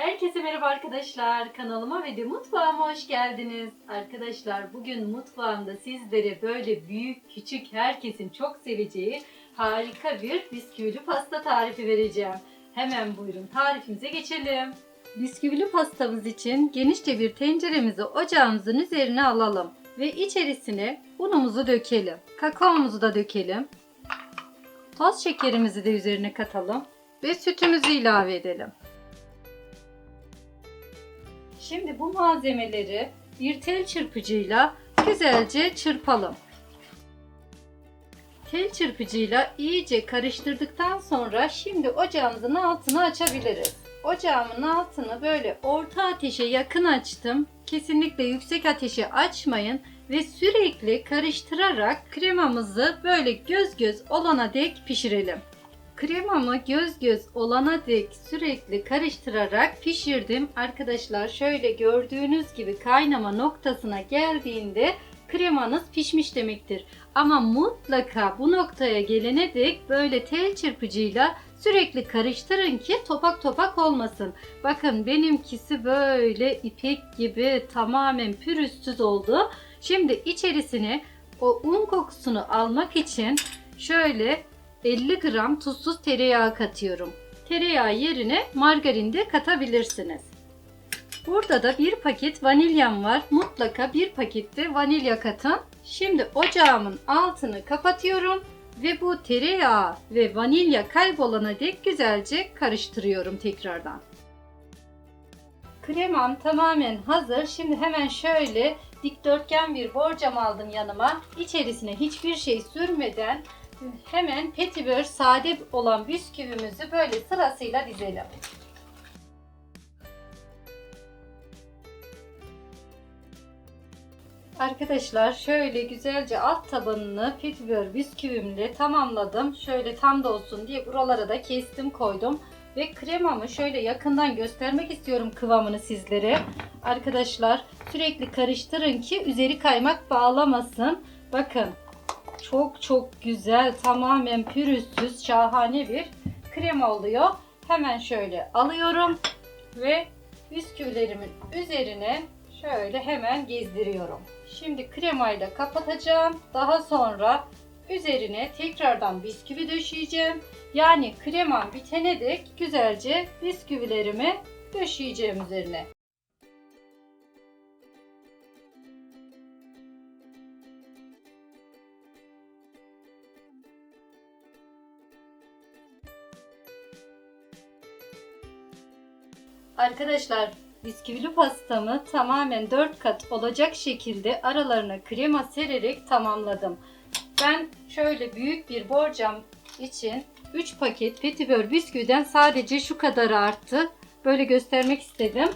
Herkese merhaba arkadaşlar. Kanalıma ve de mutfağıma hoş geldiniz. Arkadaşlar bugün mutfağımda sizlere böyle büyük küçük herkesin çok seveceği harika bir bisküvili pasta tarifi vereceğim. Hemen buyurun tarifimize geçelim. Bisküvili pastamız için genişçe bir tenceremizi ocağımızın üzerine alalım ve içerisine unumuzu dökelim. Kakaomuzu da dökelim. Toz şekerimizi de üzerine katalım ve sütümüzü ilave edelim. Şimdi bu malzemeleri bir tel çırpıcıyla güzelce çırpalım. Tel çırpıcıyla iyice karıştırdıktan sonra şimdi ocağımızın altını açabiliriz. Ocağımın altını böyle orta ateşe yakın açtım. Kesinlikle yüksek ateşe açmayın ve sürekli karıştırarak kremamızı böyle göz göz olana dek pişirelim. Kremamı göz göz olana dek sürekli karıştırarak pişirdim. Arkadaşlar şöyle gördüğünüz gibi kaynama noktasına geldiğinde kremanız pişmiş demektir. Ama mutlaka bu noktaya gelene dek böyle tel çırpıcıyla sürekli karıştırın ki topak topak olmasın. Bakın benimkisi böyle ipek gibi tamamen pürüzsüz oldu. Şimdi içerisine o un kokusunu almak için şöyle 50 gram tuzsuz tereyağı katıyorum. Tereyağı yerine margarin de katabilirsiniz. Burada da bir paket vanilyam var. Mutlaka bir pakette vanilya katın. Şimdi ocağımın altını kapatıyorum ve bu tereyağı ve vanilya kaybolana dek güzelce karıştırıyorum tekrardan. Kremam tamamen hazır. Şimdi hemen şöyle dikdörtgen bir borcam aldım yanıma. İçerisine hiçbir şey sürmeden hemen petibör sade olan bisküvimizi böyle sırasıyla dizelim. Arkadaşlar şöyle güzelce alt tabanını petibör bisküvimle tamamladım. Şöyle tam da olsun diye buralara da kestim koydum. Ve kremamı şöyle yakından göstermek istiyorum kıvamını sizlere. Arkadaşlar sürekli karıştırın ki üzeri kaymak bağlamasın. Bakın çok çok güzel tamamen pürüzsüz şahane bir krema oluyor. Hemen şöyle alıyorum ve bisküvilerimin üzerine şöyle hemen gezdiriyorum. Şimdi kremayla kapatacağım. Daha sonra üzerine tekrardan bisküvi döşeyeceğim. Yani kremam bitene dek güzelce bisküvilerimi döşeyeceğim üzerine. Arkadaşlar bisküvili pastamı tamamen 4 kat olacak şekilde aralarına krema sererek tamamladım. Ben şöyle büyük bir borcam için 3 paket petibör bisküviden sadece şu kadar arttı. Böyle göstermek istedim.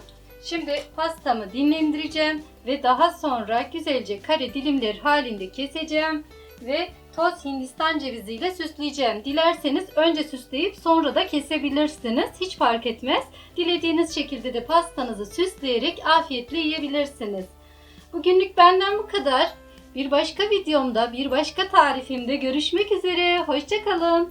Şimdi pastamı dinlendireceğim ve daha sonra güzelce kare dilimler halinde keseceğim ve toz hindistan ceviziyle süsleyeceğim. Dilerseniz önce süsleyip sonra da kesebilirsiniz. Hiç fark etmez. Dilediğiniz şekilde de pastanızı süsleyerek afiyetle yiyebilirsiniz. Bugünlük benden bu kadar. Bir başka videomda, bir başka tarifimde görüşmek üzere. Hoşçakalın.